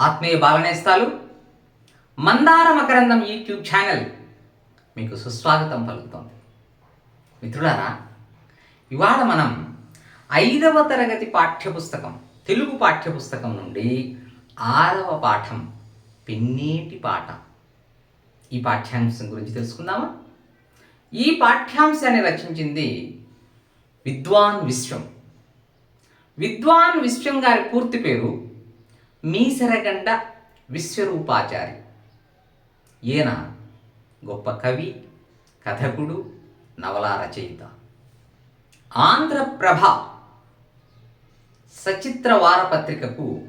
ఆత్మీయ బాలనేస్తాలు మందార మకరందం YouTube channel మీకు సుస్వాగతం పలుకుతోంది. మిత్రులారా ఇవాళ మనం ఐదవ తరగతి పాఠ్యపుస్తకం తెలుగు పాఠ్యపుస్తకం నుండి ఆరవ పాఠం పిన్నీటి పాట ఈ పాఠ్యాంశం గురించి తెలుసుకుందామా? ఈ పాఠ్యాంశాన్ని రచించింది విద్వాన్ విశ్వం. విద్వాన్ విశ్వం గారి పూర్తి పేరు మీసరగండ విశ్వరూపాచారి. ఈయన గొప్ప కవి కథకుడు నవలా రచయిత. ఆంధ్రప్రభ సచిత్ర వారపత్రికకు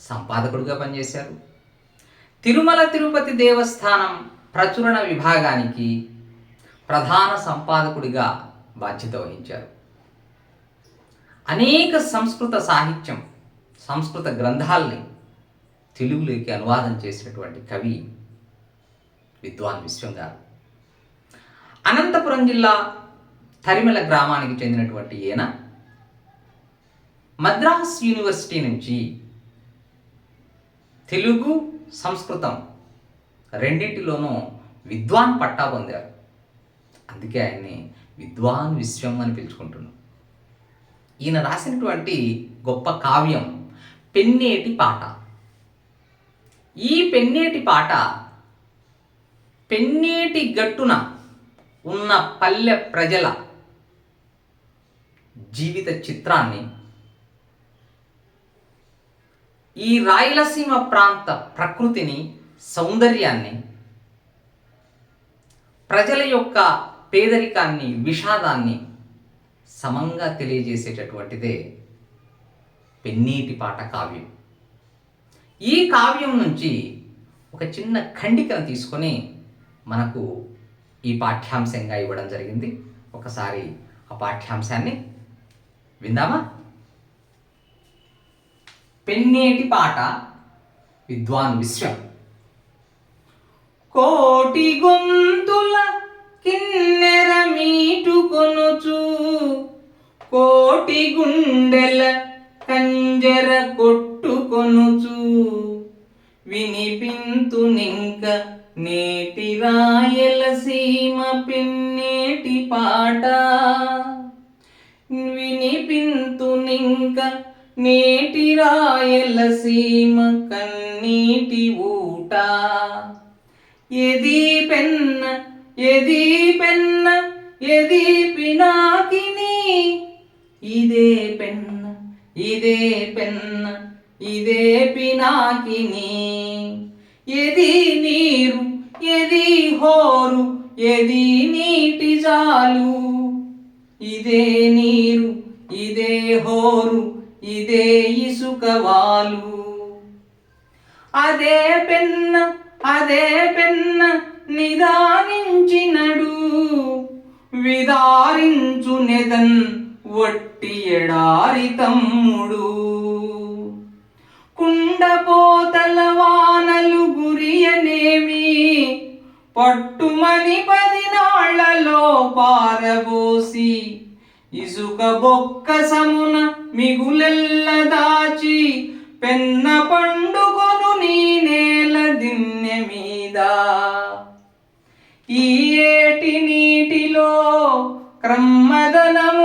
సంపాదకుడుగా పనిచేశారు. తిరుమల తిరుపతి దేవస్థానం ప్రచురణ విభాగానికి ప్రధాన సంపాదకుడిగా బాధ్యత వహించారు. అనేక సంస్కృత సాహిత్యం సంస్కృత గ్రంథాల్ని తెలుగులోకి అనువాదం చేసినటువంటి కవి విద్వాన్ విశ్వం గారు. అనంతపురం జిల్లా తరిమల గ్రామానికి చెందినటువంటి ఈయన మద్రాస్ యూనివర్సిటీ నుంచి తెలుగు సంస్కృతం రెండింటిలోనూ విద్వాన్ పట్టా పొందారు. అందుకే ఆయన్ని విద్వాన్ విశ్వం అని పిలుచుకుంటున్నాం. ఈయన రాసినటువంటి గొప్ప కావ్యం పెన్నేటి పాట. ఈ పెన్నేటి పాట పెన్నేటి గట్టున ఉన్న పల్లె ప్రజల జీవిత చిత్రాన్ని ఈ రాయలసీమ ప్రాంత ప్రకృతిని సౌందర్యాన్ని ప్రజల యొక్క పేదరికాన్ని విషాదాన్ని సమంగా తెలియజేసేటటువంటిదే పెన్నీటి పాట కావ్యం. ఈ కావ్యం నుంచి ఒక చిన్న ఖండికను తీసుకొని మనకు ఈ పాఠ్యాంశంగా ఇవ్వడం జరిగింది. ఒకసారి ఆ పాఠ్యాంశాన్ని విందామా? పెన్నేటి పాట విద్వాన్ విశ్వం. కోటి గొంతుల కిన్నెర మీటుకొనుచు కోటి గుండెల పింజర కొట్టుకొనుచు వినిపింతునింక నేటి రాయలసీమ పిన్నేటి పాట. వినిపింతునింక నేటి రాయలసీమ కన్నీటి ఊట. ఎది పెన్న ఎది పెన్న ఎది పినాకిని ఇదే పెన్న ఇదే పెన్న ఇదే పినాకిని. ఎది నీరు ఎది హోరు ఎది నీటి జాలు. ఇదే నీరు ఇదే హోరు ఇదే ఇసుక వాలు. అదే పెన్న అదే పెన్న నిదానించినడు. విదారించునెదన్ వట్టి ఎడారి తమ్ముడు. కుండపోతల వానలు గురియనేమి? పట్టుమని పదినాళ్ళలో పారబోసి ఇసుక బొక్క సమున మిగులెల్ల దాచి పెన్న పండుకొను నీ నేల దిన్నె మీద. ఈ ఏటి నీటిలో క్రమ్మదనములూరుచుండు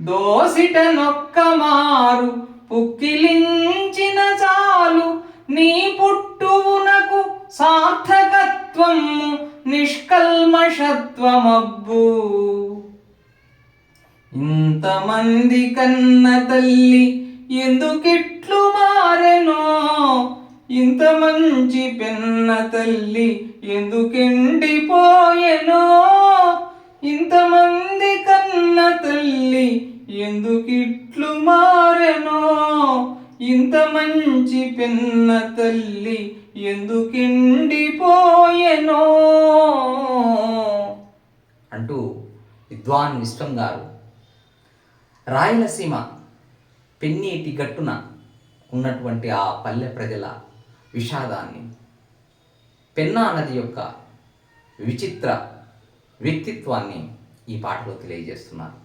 దోసిట నొక్క మారు పుక్కిలించిన చాలు. నీ పుట్టువునకు సార్థకత్వము నిష్కల్మషత్వమబ్బు. ఇంతమంది కన్న తల్లి ఎందుకిట్లు మారెనో? ఇంత మంచి పెన్న తల్లి ఎందుకెండిపోయెనో? ఇంతమంది కన్న తల్లి ఎందుకిట్లు మారెనో? ఇంత మంచి పెన్న తల్లి ఎందుకెండిపోయెనో? అంటూ విద్వాన్ విశ్వం గారు రాయలసీమ పెన్నీటి గట్టున ఉన్నటువంటి ఆ పల్లె ప్రజల విషాదాన్ని పెన్నా నది యొక్క విచిత్ర వ్యక్తిత్వాన్ని ఈ పాటలో తెలియజేస్తున్నారు.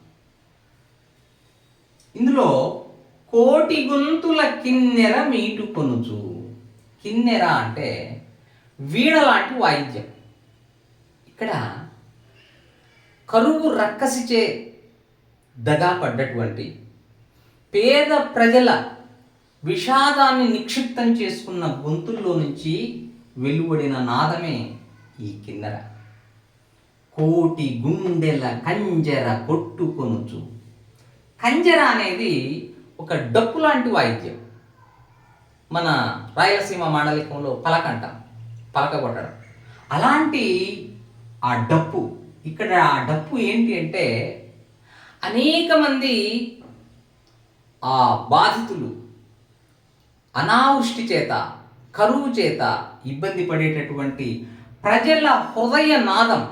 ఇందులో కోటి గొంతుల కిన్నెర మీటు కొనుచు కిన్నెర అంటే వీణ లాంటి వాయిద్యం. ఇక్కడ కరువు రక్కసిచే దగా పడ్డటువంటి పేద ప్రజల విషాదాన్ని నిక్షిప్తం చేసుకున్న గొంతుల్లో నుంచి వెలువడిన నాదమే ఈ కిన్నెర కోటి గుండెల కంజర కొట్టుకొనుచు. కంజర అనేది ఒక డప్పు లాంటి వాయిద్యం. మన రాయలసీమ మాండలికంలో పలక అంటాం పలక కొట్టడం. అలాంటి ఆ డప్పు ఇక్కడ ఆ డప్పు ఏంటి అంటే అనేక మంది ఆ బాధితులు అనావృష్టి చేత కరువు చేత ఇబ్బంది పడేటటువంటి ప్రజల హృదయ నాదం.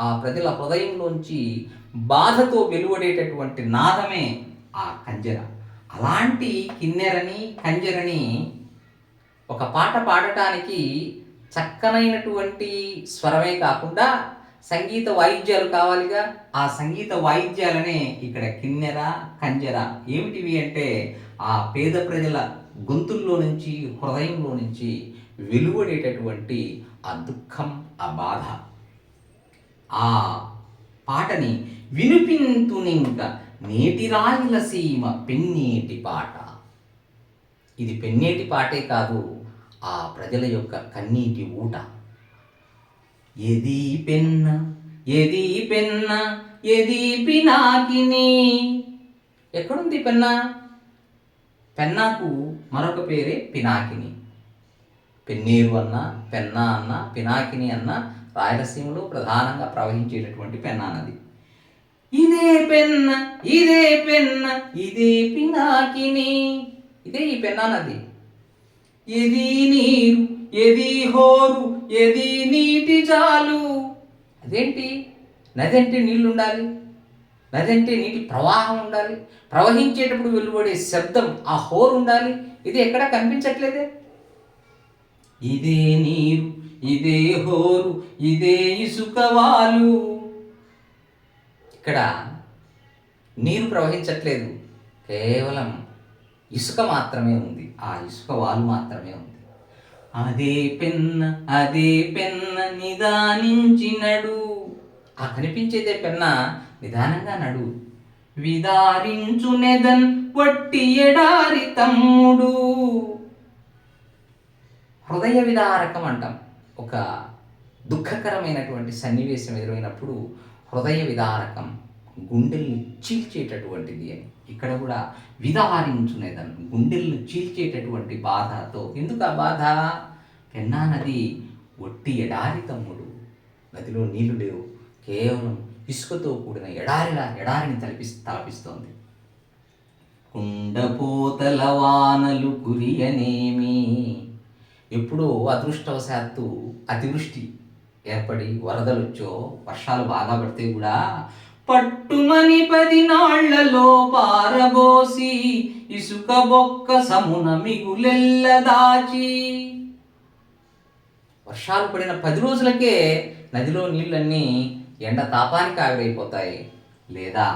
ఆ ప్రజల హృదయంలోంచి బాధతో వెలువడేటటువంటి నాదమే ఆ కంజర. అలాంటి కిన్నెరని కంజరని ఒక పాట పాడటానికి చక్కనైనటువంటి స్వరమే కాకుండా సంగీత వాయిద్యాలు కావాలిగా. ఆ సంగీత వాయిద్యాలనే ఇక్కడ కిన్నెర కంజర ఏమిటివి అంటే ఆ పేద ప్రజల గొంతుల్లో నుంచి హృదయంలో నుంచి వెలువడేటటువంటి ఆ దుఃఖం ఆ బాధ. ఆ పాటని వినిపింతునింక నేటి సీమ పెన్నేటి పాట. ఇది పెన్నేటి పాటే కాదు ఆ ప్రజల యొక్క కన్నీటి ఊట. ఎది పెన్న ఎది పెన్న ఎది పినాకిని ఎక్కడుంది పెన్న? పెన్నాకు మరొక పేరే పినాకిని. పెన్నేరు అన్న పెన్నా అన్న పినాకిని అన్న రాయలసీమలో ప్రధానంగా ప్రవహించేటటువంటి పెన్నా నది. ఇదే పెన్న ఇదే పెన్న ఇదే పినాకిని. ఇదే ఈ పెన్నా నది. ఎది నీరు ఎది హోరు ఎది నీటి చాలు అదేంటి? నది అంటే నీళ్ళు ఉండాలి నది అంటే నీటి ప్రవాహం ఉండాలి. ప్రవహించేటప్పుడు వెలువడే శబ్దం ఆ హోరు ఉండాలి ఇది ఎక్కడా కనిపించట్లేదే. ఇదే నీరు ఇదే హోరు ఇదే ఇసుకవాలు ఇక్కడ నీరు ప్రవహించట్లేదు. కేవలం ఇసుక మాత్రమే ఉంది. ఆ ఇసుక వాలు మాత్రమే ఉంది. అదే పెన్న అదే పెన్న నిదానించినడు. ఆ కనిపించేదే పెన్న నిదానంగా నడు. విదారించునెదన్ వట్టి ఎడారి తమ్ముడు. హృదయ విదారకం అంటాం ఒక దుఃఖకరమైనటువంటి సన్నివేశం ఎదురైనప్పుడు హృదయ విదారకం గుండెల్ని చీల్చేటటువంటిది అని. ఇక్కడ కూడా విదారించునేదాన్ని గుండెల్ని చీల్చేటటువంటి బాధతో. ఎందుకు ఆ బాధ? పెన్నా నది ఒట్టి ఎడారి తమ్ముడు. నదిలో నీళ్ళు లేవు. కేవలం ఇసుకతో కూడిన ఎడారిలా ఎడారిని తలపి తలపిస్తోంది. కుండపోతల వానలు కురియనేమి? ఎప్పుడో అదృష్టవశాత్తు అతివృష్టి ఏర్పడి వరదలొచ్చో వర్షాలు బాగా పడితే కూడా పట్టుమని పది నాళ్ళలో పారబోసి ఇసుక బొక్క సమున మిగులెల్ల దాచి. వర్షాలు పడిన పది రోజులకే నదిలో నీళ్ళన్నీ ఎండ తాపానికి ఆవిరైపోతాయి. లేదా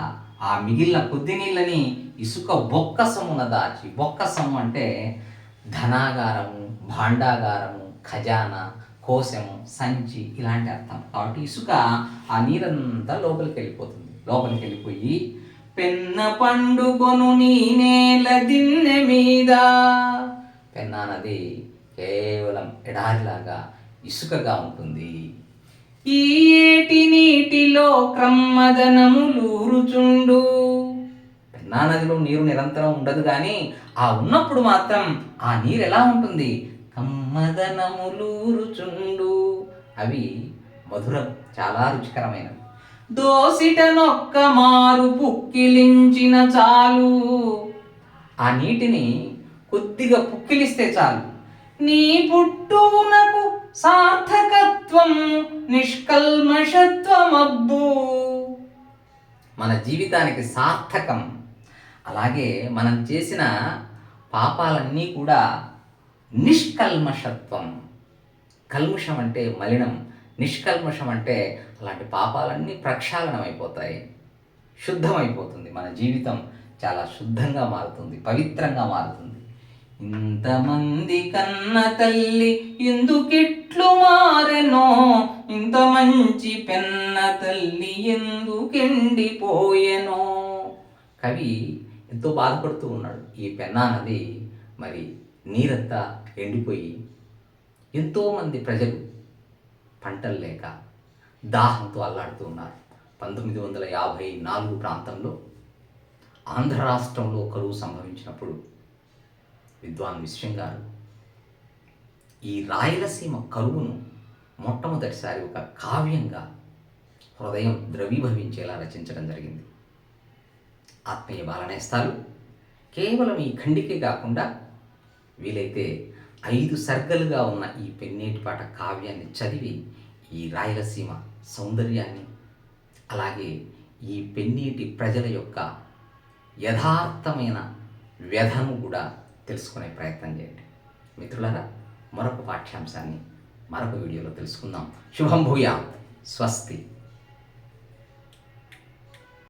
ఆ మిగిలిన కొద్ది నీళ్ళని ఇసుక బొక్కసమున దాచి బొక్క సము అంటే ధనాగారము భాండాగారము ఖజానా కోశము సంచి ఇలాంటి అర్థం. కాబట్టి ఇసుక ఆ నీరంతా లోపలికి వెళ్ళిపోతుంది. లోపలికి వెళ్ళిపోయి పెన్న పండుకొను నీ నేల దిన్నె మీద. పెన్న అన్నది కేవలం ఎడారిలాగా ఇసుకగా ఉంటుంది. ఈ ఏటి నీటిలో క్రమ్మదనములూరుచుండు నా నదిలో నీరు నిరంతరం ఉండదు కానీ ఆ ఉన్నప్పుడు మాత్రం ఆ నీరు ఎలా ఉంటుంది? కమ్మదనములూరుచుండు అవి మధురం చాలా రుచికరమైనవి. దోసిట నొక్క మారు పుక్కిలించిన చాలు. ఆ నీటిని కొద్దిగా పుక్కిలిస్తే చాలు. నీ పుట్టునకు సార్థకత్వం నిష్కల్మషత్వమబ్బు. మన జీవితానికి సార్థకం అలాగే మనం చేసిన పాపాలన్నీ కూడా నిష్కల్మషత్వం. కల్ముషం అంటే మలినం. నిష్కల్మషం అంటే అలాంటి పాపాలన్నీ ప్రక్షాళనం అయిపోతాయి శుద్ధమైపోతుంది. మన జీవితం చాలా శుద్ధంగా మారుతుంది. పవిత్రంగా మారుతుంది. ఇంతమంది కన్న తల్లి ఎందుకిట్లు మారెనో? ఇంత మంచి పెన్న తల్లి ఎందుకెండిపోయెనో? కవి ఎంతో బాధపడుతూ ఉన్నాడు. ఈ పెన్నా నది మరి నీరంతా ఎండిపోయి ఎంతోమంది ప్రజలు పంటలు లేక దాహంతో అల్లాడుతూ ఉన్నారు. పంతొమ్మిది వందల యాభై నాలుగు ప్రాంతంలో ఆంధ్ర రాష్ట్రంలో కరువు సంభవించినప్పుడు విద్వాన్ విశ్వం గారు ఈ రాయలసీమ కరువును మొట్టమొదటిసారి ఒక కావ్యంగా హృదయం ద్రవీభవించేలా రచించడం జరిగింది. ఆత్మీయ బాలనేస్తాలు కేవలం ఈ ఖండికే కాకుండా వీలైతే ఐదు సర్గలుగా ఉన్న ఈ పెన్నేటి పాట కావ్యాన్ని చదివి ఈ రాయలసీమ సౌందర్యాన్ని అలాగే ఈ పెన్నీటి ప్రజల యొక్క యథార్థమైన వ్యధను కూడా తెలుసుకునే ప్రయత్నం చేయండి. మిత్రులారా మరొక పాఠ్యాంశాన్ని మరొక వీడియోలో తెలుసుకుందాం. శుభం భూయా స్వస్తి.